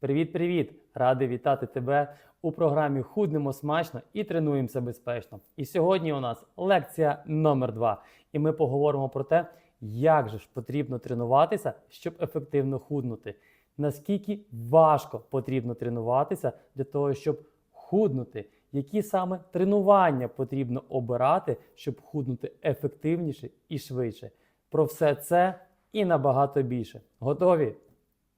Привіт-привіт! Радий вітати тебе у програмі Худнемо смачно і тренуємося безпечно. І сьогодні у нас лекція номер 2 І ми поговоримо про те, як же ж потрібно тренуватися, щоб ефективно худнути. Наскільки важко потрібно тренуватися для того, щоб худнути, які саме тренування потрібно обирати, щоб худнути ефективніше і швидше. Про все це і набагато більше. Готові?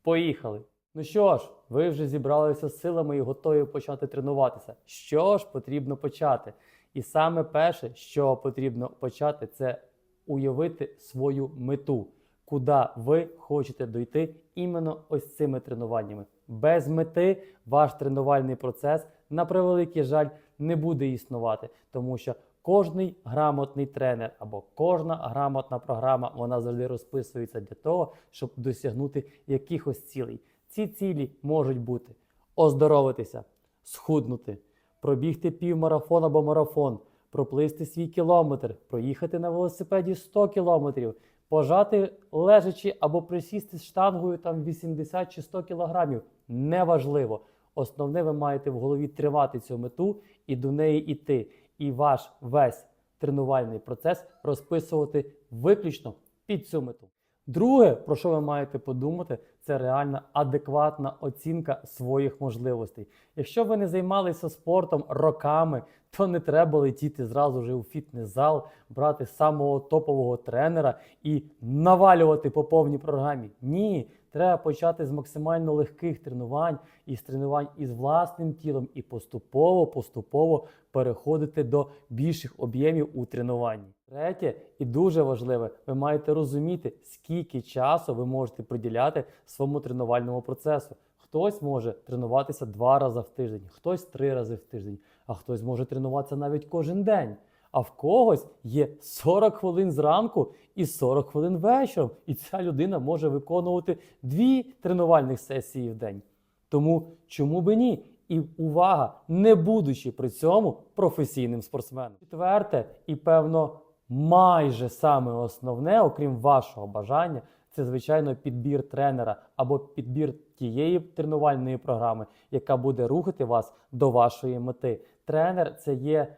Поїхали! Ну що ж, ви вже зібралися з силами і готові почати тренуватися. Що ж потрібно почати? І саме перше, що потрібно почати, це уявити свою мету, куди ви хочете дойти іменно ось цими тренуваннями. Без мети ваш тренувальний процес, на превеликий жаль, не буде існувати, тому що кожний грамотний тренер або кожна грамотна програма вона завжди розписується для того, щоб досягнути якихось цілей. Ці цілі можуть бути оздоровитися, схуднути, пробігти півмарафон або марафон, проплисти свій кілометр, проїхати на велосипеді 100 кілометрів, пожати лежачи або присісти з штангою там 80 чи 100 кілограмів. Неважливо. Основне, ви маєте в голові тривати цю мету і до неї йти. І ваш весь тренувальний процес розписувати виключно під цю мету. Друге, про що ви маєте подумати, це реальна адекватна оцінка своїх можливостей. Якщо ви не займалися спортом роками, то не треба летіти зразу же у фітнес-зал, брати самого топового тренера і навалювати по повній програмі. Ні, треба почати з максимально легких тренувань і з тренувань із власним тілом, і поступово, поступово переходити до більших об'ємів у тренуванні. Третє і дуже важливе, ви маєте розуміти, скільки часу ви можете приділяти своєму тренувальному процесу. Хтось може тренуватися два рази в тиждень, хтось три рази в тиждень, а хтось може тренуватися навіть кожен день. А в когось є 40 хвилин зранку і 40 хвилин вечором, і ця людина може виконувати дві тренувальних сесії в день. Тому чому би ні? І увага, не будучи при цьому професійним спортсменом. Четверте, і певно, майже саме основне, окрім вашого бажання, це звичайно підбір тренера або підбір тієї тренувальної програми, яка буде рухати вас до вашої мети. Тренер це є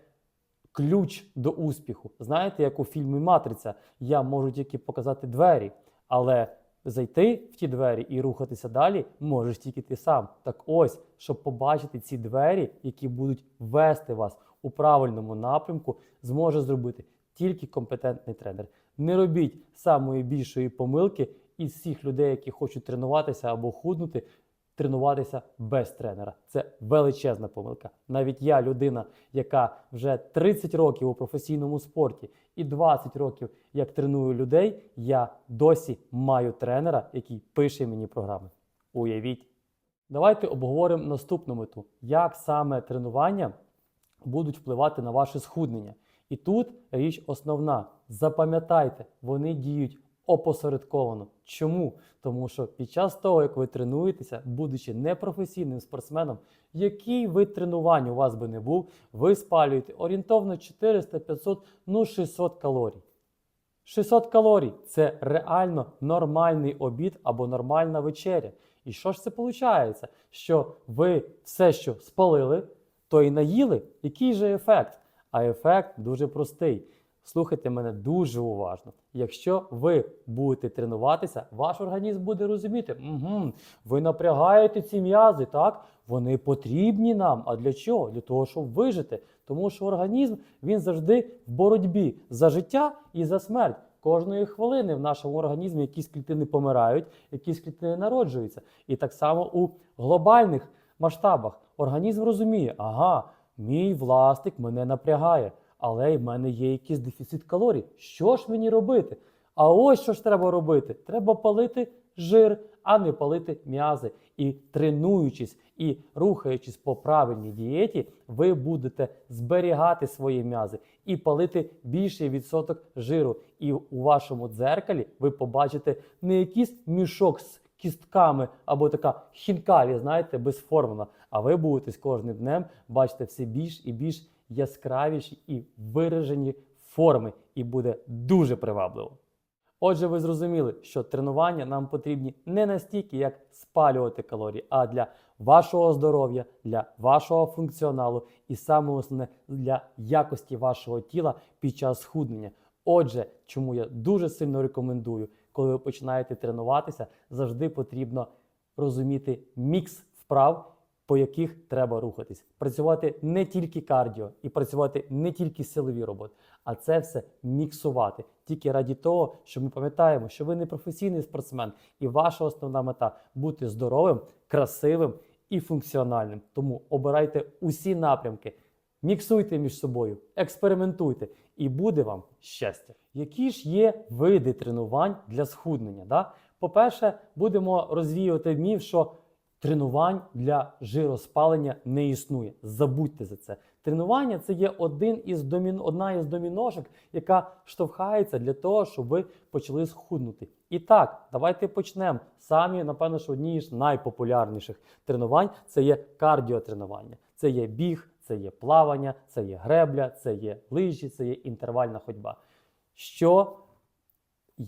ключ до успіху. Знаєте, як у фільмі Матриця, я можу тільки показати двері, але зайти в ті двері і рухатися далі можеш тільки ти сам. Так ось, щоб побачити ці двері, які будуть вести вас у правильному напрямку, зможе зробити тільки компетентний тренер. Не робіть самої більшої помилки із всіх людей, які хочуть тренуватися або худнути, тренуватися без тренера. Це величезна помилка. Навіть я, людина, яка вже 30 років у професійному спорті і 20 років як треную людей, я досі маю тренера, який пише мені програми. Уявіть. Давайте обговоримо наступну мету: як саме тренування будуть впливати на ваше схуднення. І тут річ основна. Запам'ятайте, вони діють опосередковано. Чому? Тому що під час того, як ви тренуєтеся, будучи непрофесійним спортсменом, який вид тренувань у вас би не був, ви спалюєте орієнтовно 400, 500, ну 600 калорій. 600 калорій це реально нормальний обід або нормальна вечеря. І що ж це виходить? Що ви все, що спалили, то і наїли, який же ефект? А ефект дуже простий. Слухайте мене дуже уважно. Якщо ви будете тренуватися, ваш організм буде розуміти, угу, ви напрягаєте ці м'язи, так? Вони потрібні нам. А для чого? Для того, щоб вижити. Тому що організм він завжди в боротьбі за життя і за смерть. Кожної хвилини в нашому організмі якісь клітини помирають, якісь клітини народжуються. І так само у глобальних масштабах організм розуміє, ага, мій власник мене напрягає, але в мене є якийсь дефіцит калорій. Що ж мені робити? А ось що ж треба робити: треба палити жир, а не палити м'язи. І тренуючись і рухаючись по правильній дієті, ви будете зберігати свої м'язи і палити більший відсоток жиру. І у вашому дзеркалі ви побачите не якийсь мішок з кістками або така хінкалі, знаєте, безформена. А ви будете з кожним днем бачити все більш і більш яскравіші і виражені форми, і буде дуже привабливо. Отже, ви зрозуміли, що тренування нам потрібні не настільки, як спалювати калорії, а для вашого здоров'я, для вашого функціоналу і саме основне для якості вашого тіла під час схуднення. Отже, чому я дуже сильно рекомендую, коли ви починаєте тренуватися, завжди потрібно розуміти мікс вправ, по яких треба рухатись. Працювати не тільки кардіо і працювати не тільки силові роботи, а це все міксувати тільки раді того, що ми пам'ятаємо, що ви не професійний спортсмен, і ваша основна мета бути здоровим, красивим і функціональним. Тому обирайте усі напрямки, міксуйте між собою, експериментуйте, і буде вам щастя. Які ж є види тренувань для схуднення? Да? По-перше, будемо розвіювати міф, що тренувань для жироспалення не існує. Забудьте за це. Тренування це є один із домін... одна із доміношок, яка штовхається для того, щоб ви почали схуднути. І так, давайте почнемо. Самі, напевно, що одні з найпопулярніших тренувань це є кардіотренування. Це є біг, це є плавання, це є гребля, це є лижі, це є інтервальна ходьба. Що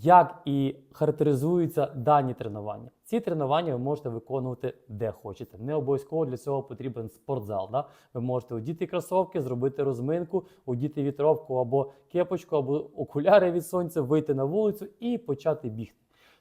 як і характеризуються дані тренування? Ці тренування ви можете виконувати де хочете. Не обов'язково для цього потрібен спортзал. Да? Ви можете одіти кросовки, зробити розминку, одіти вітровку або кепочку, або окуляри від сонця, вийти на вулицю і почати бігти.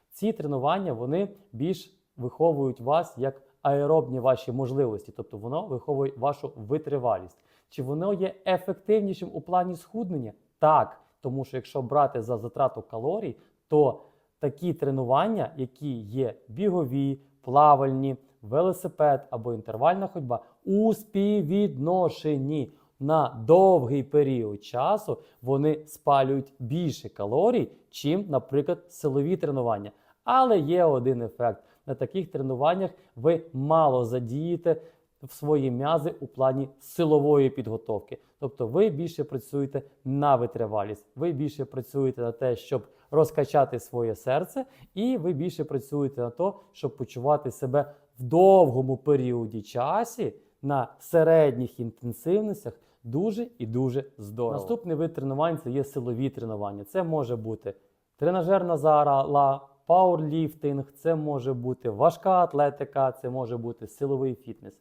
Ці тренування вони більш виховують вас як аеробні ваші можливості, тобто воно виховує вашу витривалість. Чи воно є ефективнішим у плані схуднення? Так. Тому що якщо брати за затрату калорій, то такі тренування, які є бігові, плавальні, велосипед або інтервальна ходьба, у співвідношенні на довгий період часу вони спалюють більше калорій, чим, наприклад, силові тренування. Але є один ефект. На таких тренуваннях ви мало задієте в свої м'язи у плані силової підготовки. Тобто ви більше працюєте на витривалість, ви більше працюєте на те, щоб розкачати своє серце, і ви більше працюєте на те, щоб почувати себе в довгому періоді часі на середніх інтенсивностях дуже і дуже здорово. Наступний вид тренувань це є силові тренування. Це може бути тренажерна зала, пауерліфтинг, це може бути важка атлетика, це може бути силовий фітнес.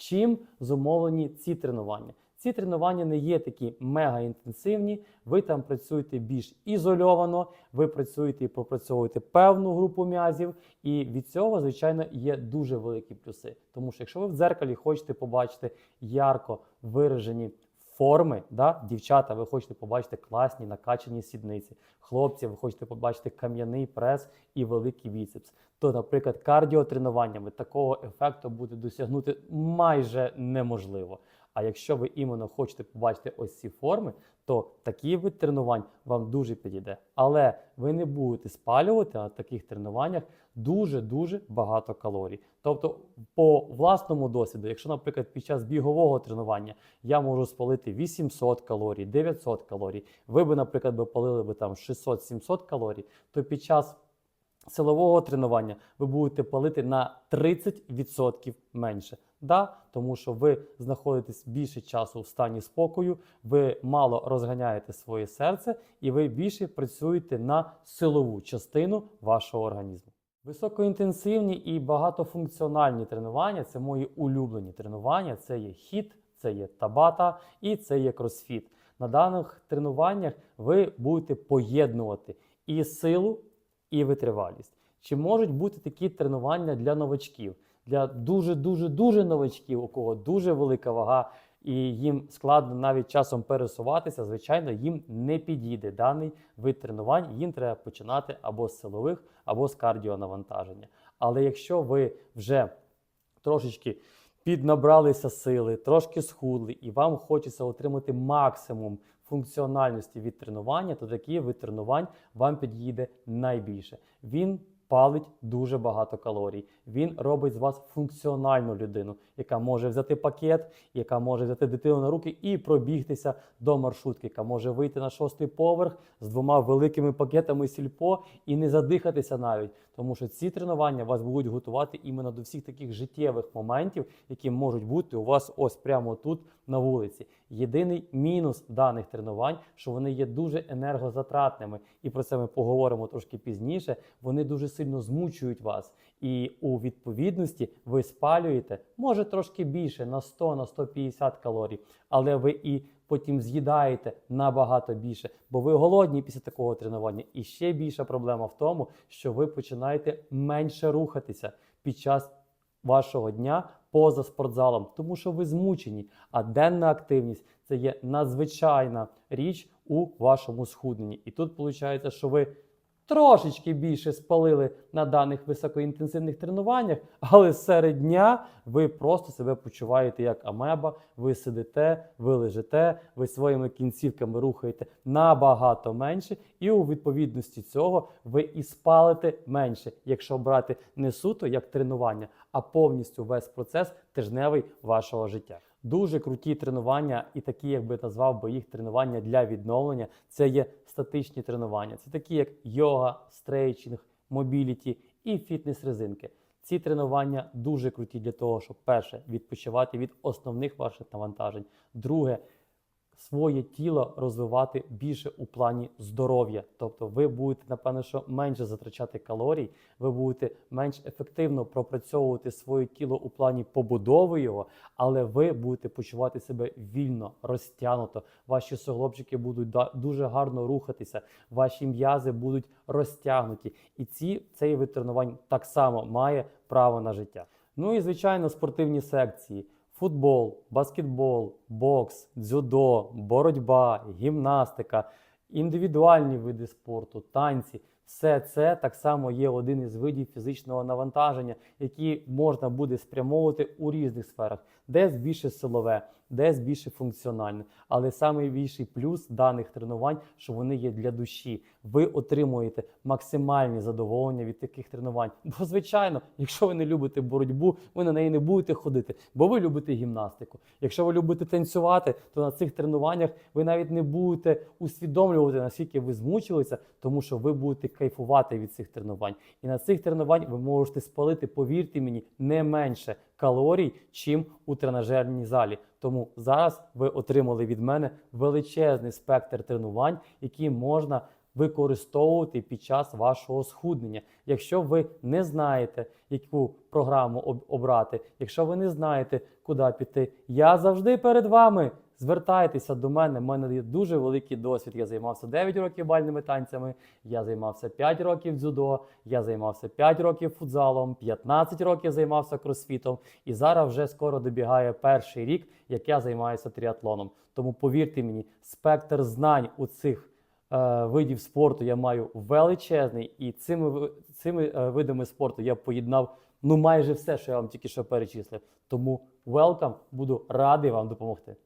Чим зумовлені ці тренування? Ці тренування не є такі мега інтенсивні. Ви там працюєте більш ізольовано, ви працюєте і пропрацьовуєте певну групу м'язів, і від цього, звичайно, є дуже великі плюси. Тому що якщо ви в дзеркалі хочете побачити ярко виражені форми, да? дівчата, ви хочете побачити класні накачані сідниці, хлопці, ви хочете побачити кам'яний прес і великий біцепс. То, наприклад, кардіотренуваннями такого ефекту буде досягнути майже неможливо. А якщо ви іменно хочете побачити ось ці форми, то такий вид тренувань вам дуже підійде. Але ви не будете спалювати на таких тренуваннях дуже-дуже багато калорій. Тобто, по власному досвіду, якщо, наприклад, під час бігового тренування я можу спалити 800 калорій, 900 калорій, ви би, наприклад, палили би там 600-700 калорій, то під час силового тренування ви будете палити на 30% менше. Да, тому що ви знаходитесь більше часу в стані спокою, ви мало розганяєте своє серце і ви більше працюєте на силову частину вашого організму. Високоінтенсивні і багатофункціональні тренування це мої улюблені тренування. Це є хіт, це є табата і це є кросфіт. На даних тренуваннях ви будете поєднувати і силу, і витривалість. Чи можуть бути такі тренування для новачків? Для дуже-дуже дуже новачків, у кого дуже велика вага, і їм складно навіть часом пересуватися, звичайно, їм не підійде даний вид тренувань. Їм треба починати або з силових, або з кардіонавантаження. Але якщо ви вже трошечки піднабралися сили, трошки схудли, і вам хочеться отримати максимум функціональності від тренування, то такий вид тренувань вам підійде найбільше. Він палить дуже багато калорій. Він робить з вас функціональну людину, яка може взяти пакет, яка може взяти дитину на руки і пробігтися до маршрутки, яка може вийти на шостий поверх з двома великими пакетами сільпо і не задихатися навіть. Тому що ці тренування вас будуть готувати іменно до всіх таких життєвих моментів, які можуть бути у вас ось прямо тут на вулиці. Єдиний мінус даних тренувань, що вони є дуже енергозатратними, і про це ми поговоримо трошки пізніше. Вони дуже сильно змучують вас, і у відповідності ви спалюєте може трошки більше на 100 на 150 калорій, але ви і потім з'їдаєте набагато більше, бо ви голодні після такого тренування. І ще більша проблема в тому, що ви починаєте менше рухатися під час вашого дня поза спортзалом, тому що ви змучені. А денна активність це є надзвичайна річ у вашому схудненні. І тут виходить, що ви трошечки більше спалили на даних високоінтенсивних тренуваннях, але серед дня ви просто себе почуваєте як амеба, ви сидите, ви лежите, ви своїми кінцівками рухаєте набагато менше, і у відповідності цього ви і спалите менше, якщо брати не суто як тренування, а повністю весь процес тижневий вашого життя. Дуже круті тренування, і такі, як би назвав би їх тренування для відновлення, це є статичні тренування. Це такі, як йога, стрейчинг, мобіліті і фітнес-резинки. Ці тренування дуже круті для того, щоб перше відпочивати від основних ваших навантажень. Друге, своє тіло розвивати більше у плані здоров'я. Тобто ви будете, напевно, що менше затрачати калорій, ви будете менш ефективно пропрацьовувати своє тіло у плані побудови його, але ви будете почувати себе вільно, розтягнуто. Ваші суглобчики будуть дуже гарно рухатися, ваші м'язи будуть розтягнуті. І ці, цей вид тренувань так само має право на життя. Ну і звичайно, спортивні секції. Футбол, баскетбол, бокс, дзюдо, боротьба, гімнастика, індивідуальні види спорту, танці. Все це так само є один із видів фізичного навантаження, які можна буде спрямовувати у різних сферах, десь більше силове, десь більше функціональне. Але найбільший плюс даних тренувань, що вони є для душі. Ви отримуєте максимальні задоволення від таких тренувань. Бо, звичайно, якщо ви не любите боротьбу, ви на неї не будете ходити, бо ви любите гімнастику. Якщо ви любите танцювати, то на цих тренуваннях ви навіть не будете усвідомлювати, наскільки ви змучилися, тому що ви будете кайфувати від цих тренувань. І на цих тренувань ви можете спалити, повірте мені, не менше калорій, чим у тренажерній залі. Тому зараз ви отримали від мене величезний спектр тренувань, які можна використовувати під час вашого схуднення. Якщо ви не знаєте, яку програму обрати, якщо ви не знаєте, куди піти, я завжди перед вами. Звертайтеся до мене, в мене є дуже великий досвід. Я займався 9 років бальними танцями, я займався 5 років дзюдо, я займався 5 років футзалом, 15 років займався кросфітом. І зараз вже скоро добігає перший рік, як я займаюся тріатлоном. Тому повірте мені, спектр знань у цих е, видів спорту я маю величезний, і цими, цими е, видами спорту я поєднав ну майже все, що я вам тільки що перечислив. Тому welcome, буду радий вам допомогти.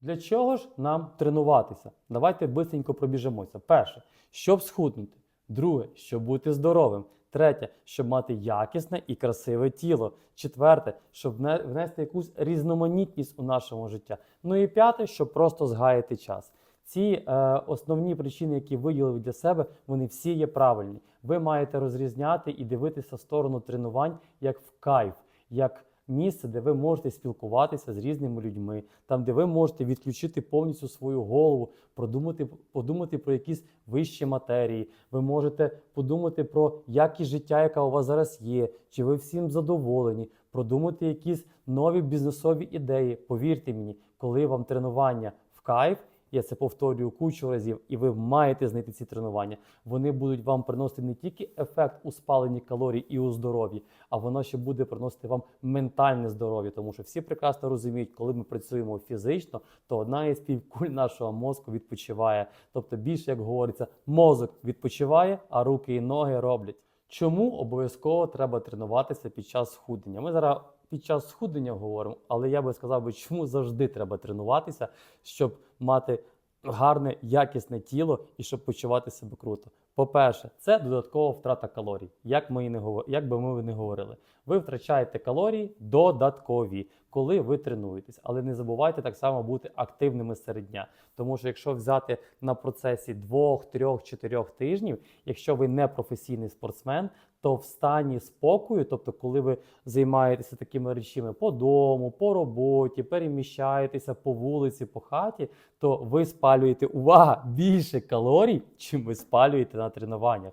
Для чого ж нам тренуватися? Давайте бисенько пробіжимося. Перше, щоб схуднути. Друге, щоб бути здоровим. Третє, щоб мати якісне і красиве тіло. Четверте, щоб вне- внести якусь різноманітність у нашому життя. Ну і п'яте, щоб просто згаяти час. Ці е, основні причини, які виділили для себе, вони всі є правильні. Ви маєте розрізняти і дивитися в сторону тренувань як в кайф, як місце, де ви можете спілкуватися з різними людьми, там, де ви можете відключити повністю свою голову, продумати, подумати про якісь вищі матерії. Ви можете подумати про якість життя, яка у вас зараз є, чи ви всім задоволені, продумати якісь нові бізнесові ідеї. Повірте мені, коли вам тренування в кайф. Я це повторюю кучу разів, і ви маєте знайти ці тренування. Вони будуть вам приносити не тільки ефект у спаленні калорій і у здоров'ї, а воно ще буде приносити вам ментальне здоров'я, тому що всі прекрасно розуміють, коли ми працюємо фізично, то одна із півкуль нашого мозку відпочиває. Тобто, більше як говориться, мозок відпочиває, а руки і ноги роблять. Чому обов'язково треба тренуватися під час схуднення? Ми зараз під час схуднення говоримо, але я би сказав би, чому завжди треба тренуватися, щоб мати гарне, якісне тіло і щоб почувати себе круто. По-перше, це додаткова втрата калорій. Як ми і не говор... як би ми не говорили, ви втрачаєте калорії додаткові, коли ви тренуєтесь. Але не забувайте так само бути активними серед дня. Тому що якщо взяти на процесі 2, 3, 4 тижнів, якщо ви не професійний спортсмен, то в стані спокою, тобто, коли ви займаєтеся такими речами по дому, по роботі, переміщаєтеся по вулиці, по хаті, то ви спалюєте увага більше калорій, чим ви спалюєте на тренуваннях.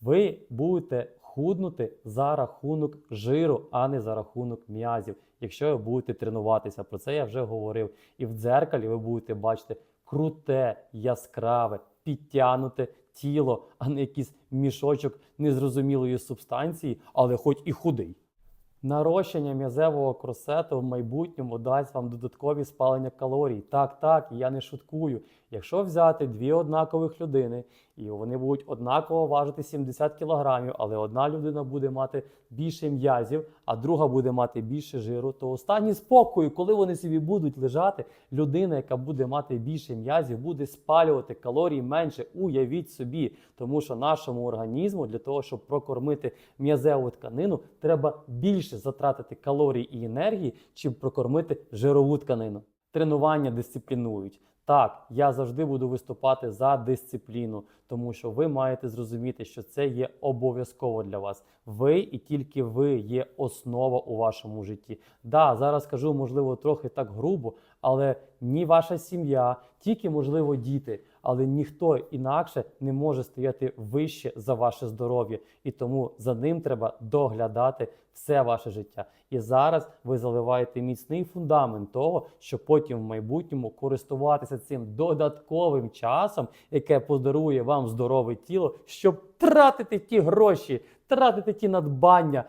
Ви будете худнути за рахунок жиру, а не за рахунок м'язів, якщо ви будете тренуватися. Про це я вже говорив. І в дзеркалі ви будете бачити круте, яскраве, підтягнуте тіло, а не якийсь мішочок незрозумілої субстанції, але хоч і худий. Нарощення м'язевого кросету в майбутньому дасть вам додаткові спалення калорій. Так, так, я не шуткую. Якщо взяти дві однакових людини, і вони будуть однаково важити 70 кг, але одна людина буде мати більше м'язів, а друга буде мати більше жиру, то останні спокою, коли вони собі будуть лежати, людина, яка буде мати більше м'язів, буде спалювати калорій менше. Уявіть собі, тому що нашому організму для того, щоб прокормити м'язеву тканину, треба більше затратити калорій і енергії, чим прокормити жирову тканину. Тренування дисциплінують. Так, я завжди буду виступати за дисципліну, тому що ви маєте зрозуміти, що це є обов'язково для вас. Ви і тільки ви є основа у вашому житті. Да, зараз кажу, можливо, трохи так грубо, але ні ваша сім'я, тільки можливо діти, але ніхто інакше не може стояти вище за ваше здоров'я, і тому за ним треба доглядати все ваше життя. І зараз ви заливаєте міцний фундамент того, що потім в майбутньому користуватися цим додатковим часом, яке подарує вам здорове тіло, щоб тратити ті гроші, тратити ті надбання,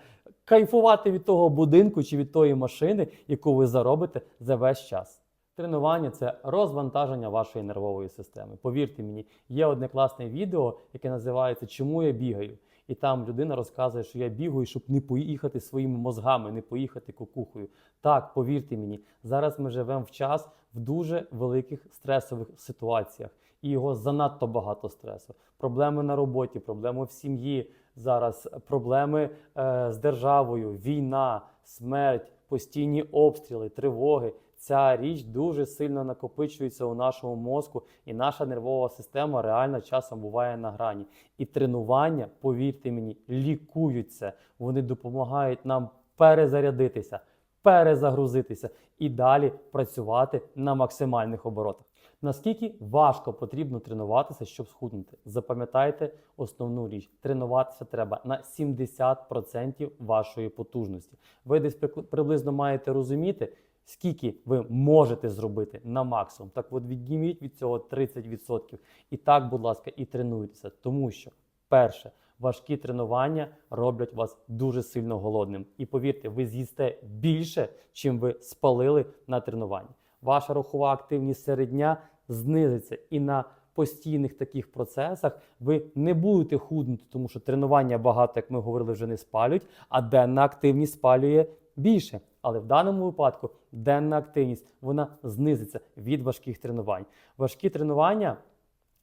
кайфувати від того будинку чи від тої машини, яку ви заробите за весь час. Тренування це розвантаження вашої нервової системи. Повірте мені, є одне класне відео, яке називається Чому я бігаю? І там людина розказує, що я бігаю, щоб не поїхати своїми мозгами, не поїхати кукухою. Так, повірте мені, зараз ми живемо в час в дуже великих стресових ситуаціях, і його занадто багато стресу. Проблеми на роботі, проблеми в сім'ї зараз, проблеми е, з державою, війна, смерть, постійні обстріли, тривоги. Ця річ дуже сильно накопичується у нашому мозку, і наша нервова система реально часом буває на грані. І тренування, повірте мені, лікуються. Вони допомагають нам перезарядитися, перезагрузитися і далі працювати на максимальних оборотах. Наскільки важко потрібно тренуватися, щоб схуднути? Запам'ятайте основну річ: тренуватися треба на 70% вашої потужності. Ви десь приблизно маєте розуміти, скільки ви можете зробити на максимум. Так от відніміть від цього 30%. І так, будь ласка, і тренуйтеся, тому що перше. Важкі тренування роблять вас дуже сильно голодним. І повірте, ви з'їсте більше, чим ви спалили на тренуванні. Ваша рухова активність серед дня знизиться і на постійних таких процесах ви не будете худнути, тому що тренування багато, як ми говорили, вже не спалюють, а денна активність спалює більше. Але в даному випадку денна активність вона знизиться від важких тренувань. Важкі тренування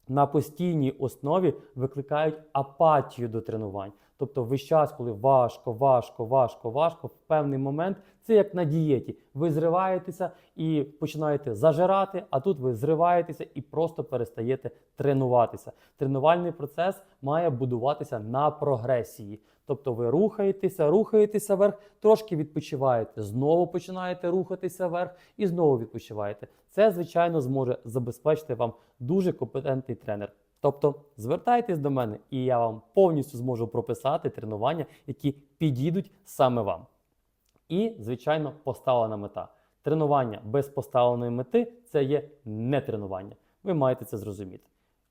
на постійній основі викликають апатію до тренувань. Тобто, весь час, коли важко, важко, важко, важко, в певний момент це як на дієті. Ви зриваєтеся і починаєте зажирати, а тут ви зриваєтеся і просто перестаєте тренуватися. Тренувальний процес має будуватися на прогресії. Тобто ви рухаєтеся, рухаєтеся вверх, трошки відпочиваєте, знову починаєте рухатися вверх і знову відпочиваєте. Це, звичайно, зможе забезпечити вам дуже компетентний тренер. Тобто звертайтесь до мене, і я вам повністю зможу прописати тренування, які підійдуть саме вам. І, звичайно, поставлена мета. Тренування без поставленої мети це є не тренування. Ви маєте це зрозуміти.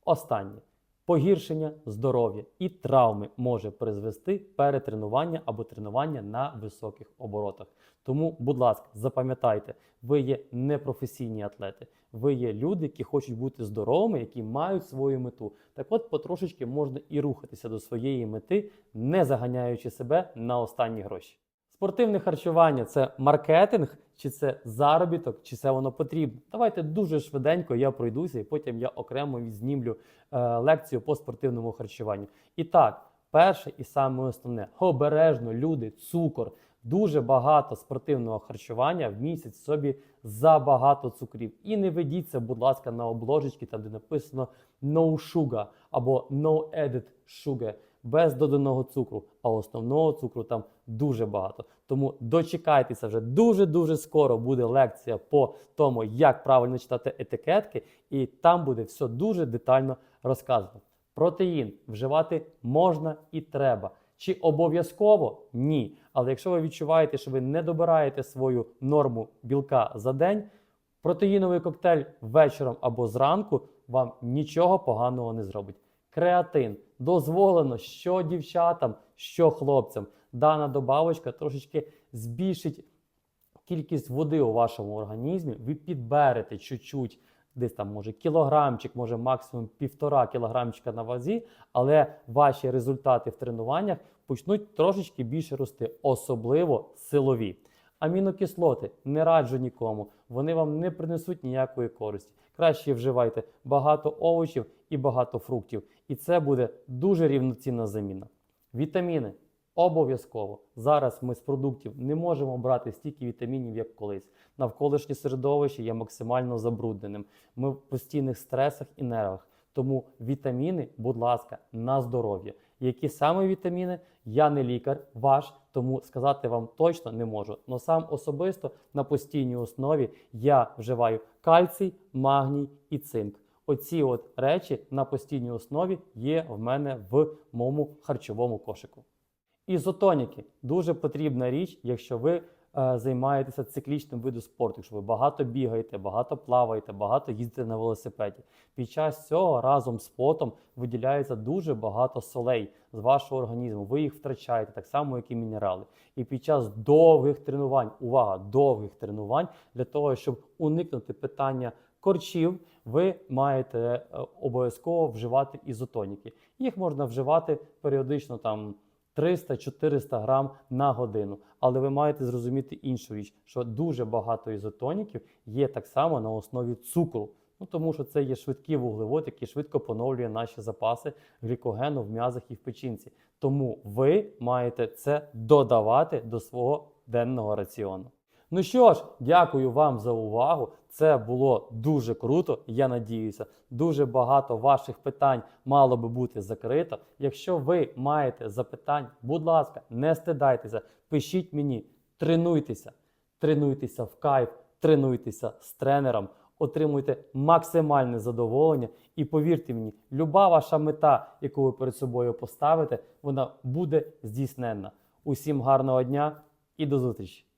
Останнє. Погіршення здоров'я і травми може призвести перетренування або тренування на високих оборотах. Тому, будь ласка, запам'ятайте, ви є непрофесійні атлети. Ви є люди, які хочуть бути здоровими, які мають свою мету. Так от потрошечки можна і рухатися до своєї мети, не заганяючи себе на останні гроші. Спортивне харчування це маркетинг, чи це заробіток, чи це воно потрібно. Давайте дуже швиденько я пройдуся, і потім я окремо відзнімлю е, лекцію по спортивному харчуванню. І так, перше і саме основне обережно, люди, цукор. Дуже багато спортивного харчування в місяць собі забагато цукрів. І не ведіться, будь ласка, на обложечки, там де написано no sugar або no added sugar, без доданого цукру, а основного цукру там дуже багато. Тому дочекайтеся вже дуже-дуже скоро буде лекція по тому, як правильно читати етикетки, і там буде все дуже детально розказано. Протеїн вживати можна і треба. Чи обов'язково? Ні. Але якщо ви відчуваєте, що ви не добираєте свою норму білка за день, протеїновий коктейль вечором або зранку вам нічого поганого не зробить. Креатин дозволено що дівчатам, що хлопцям. Дана добавочка трошечки збільшить кількість води у вашому організмі. Ви підберете чуть-чуть, десь там може кілограмчик, може максимум півтора кілограмчика на вазі, але ваші результати в тренуваннях почнуть трошечки більше рости, особливо силові. Амінокислоти не раджу нікому, вони вам не принесуть ніякої користі. Краще вживайте багато овочів і багато фруктів, і це буде дуже рівноцінна заміна. Вітаміни обов'язково. Зараз ми з продуктів не можемо брати стільки вітамінів, як колись. Навколишнє середовище є максимально забрудненим. Ми в постійних стресах і нервах. Тому вітаміни, будь ласка, на здоров'я. Які саме вітаміни? Я не лікар ваш, тому сказати вам точно не можу. Но сам особисто на постійній основі я вживаю кальцій, магній і цинк. Оці от речі на постійній основі є в мене в моєму харчовому кошику. Ізотоніки дуже потрібна річ, якщо ви е, займаєтеся циклічним видом спорту, якщо ви багато бігаєте, багато плаваєте, багато їздите на велосипеді. Під час цього разом з потом виділяється дуже багато солей з вашого організму. Ви їх втрачаєте так само, як і мінерали. І під час довгих тренувань, увага, довгих тренувань для того, щоб уникнути питання корчів, ви маєте е, обов'язково вживати ізотоніки. Їх можна вживати періодично там. 300-400 грам на годину. Але ви маєте зрозуміти іншу річ, що дуже багато ізотоніків є так само на основі цукру. Ну, тому що це є швидкий вуглевод, який швидко поновлює наші запаси глікогену в м'язах і в печінці. Тому ви маєте це додавати до свого денного раціону. Ну що ж, дякую вам за увагу. Це було дуже круто. Я надіюся, дуже багато ваших питань мало би бути закрито. Якщо ви маєте запитань, будь ласка, не стидайтеся, пишіть мені, тренуйтеся, тренуйтеся в кайф, тренуйтеся з тренером, отримуйте максимальне задоволення. І повірте мені, люба ваша мета, яку ви перед собою поставите, вона буде здійсненна. Усім гарного дня і до зустрічі!